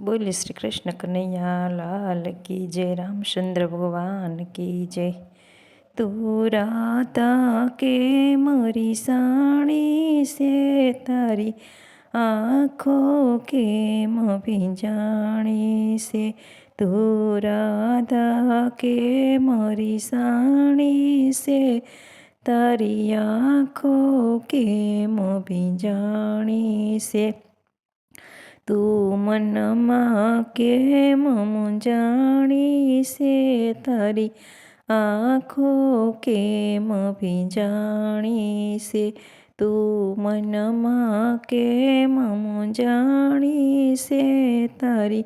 बोले श्री कृष्ण कन्हैया, लाल की जय, रामचंद्र भगवान की जय। तू राता के मोरी साड़ी से तारी, आँखों के माणी से। तू राता के मोरी साड़ी से तारी, आँखों के मोबी जानी से। તું મનમાં કેમ મૂંઝાણી છે તારી આંખો કેમ ભીંજાણી છે તું મનમાં કેમ મું છે તારી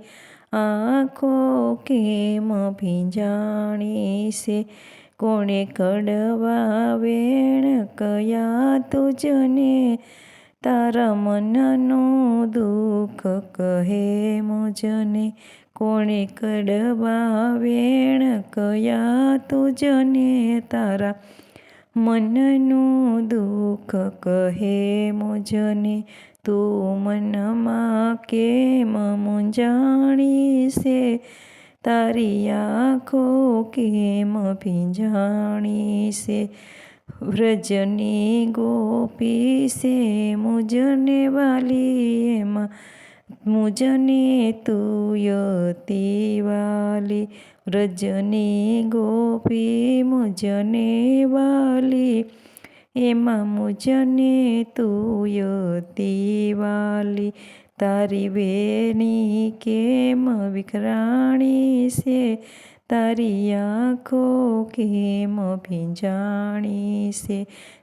આંખો કેમ ભીંજાણી છે કોણે કડવા વેણ કયા તુજને તારા મનનું દુઃખ કહે મુજને, કોણે કડવા વેણ કયા તુજને તારા? મનનું દુઃખ કહે મુજને, તું મનમાં કેમ મૂંઝાણી છે તારી આંખો કેમ ભીંજાણી વ્રજની ગોપી છે મુજને વાલી એમાં. મુજને તુયતી વાલી. વ્રજની ગોપી મુજને વાલી. એમાં મુજને તુયતી વાલી. તારી બેની કેમ વિકરાણી છે તારી આંખો કેમ ભીંજાણી છે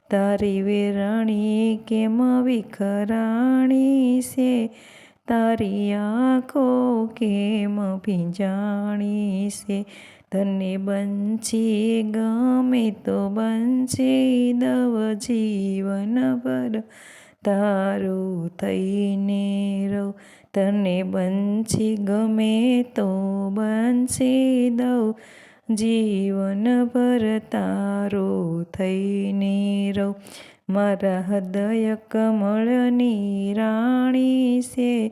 તારી વેરાણી કેમ વિખરાણી છે તારી આંખો કેમ ભીંજાણી છે તને બંછી ગમે તો બંછી દવ જીવન પર તારું થઈને રહું તને બંછી ગમે તો બંછી દઉં જીવન ભર તારો થઈને રહું. મારા હૃદય કમળની રાણી છે.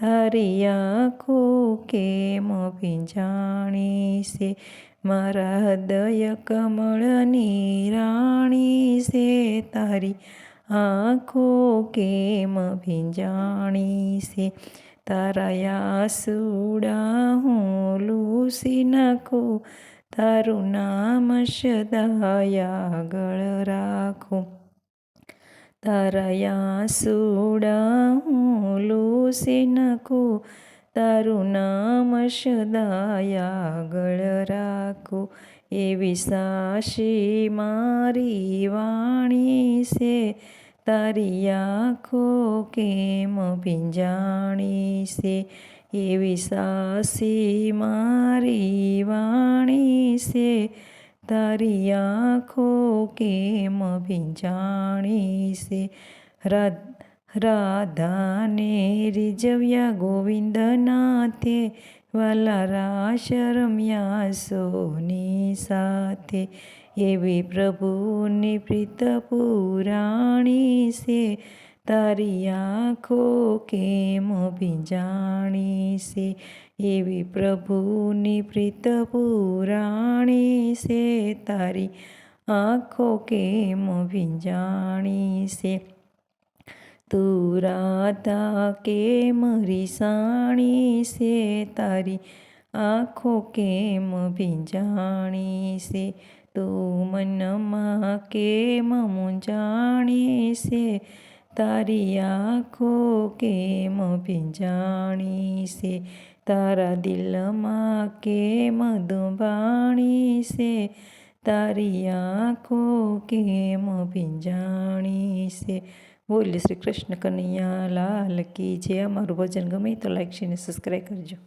તારી આંખો કેમ ભીંજાણી છે? મારા હૃદય કમળની રાણી છે. તારી આંખો કેમ ભીંજાણી છે તારા આસુડા હું લૂસી નાખું. તારું નામ સદાયા આગળ રાખું. તારા આસુડા હું લૂસી નાખું. તારું નામ સદાયા આગળ રાખું. એવી સાશી મારી છે તારી આંખો કેમ ભીંજાણી છે એવી સાસી મારી વાણી છે તારી આંખો કેમ ભીંજાણી છે રાધાને રીઝવ્યા ગોવિંદનાથે વાલા રાશ રમ્યા સોની સાથે એવી પ્રભુની પ્રીત પુરાણી છે તારી આંખો કેમ ભીંજાણી છે એવી પ્રભુની પ્રીત પુરાણી છે તારી આંખો કેમ ભીંજાણી છે તું રાધા કેમ રીસાણી છે તારી આંખો કેમ ભીંજાણી છે તું મનમાં કેમ મૂંઝાણી છે તારી આંખો કેમ ભીંજાણી છે તારા દિલમાં કેમ દુંબાણી છે તારી આંખો કેમ ભીંજાણી છે બોલે શ્રી કૃષ્ણ કનૈયા લાલ કી જે અમારું ભજન ગમે તો લાઈક છે ને સબસ્ક્રાઈબ કરજો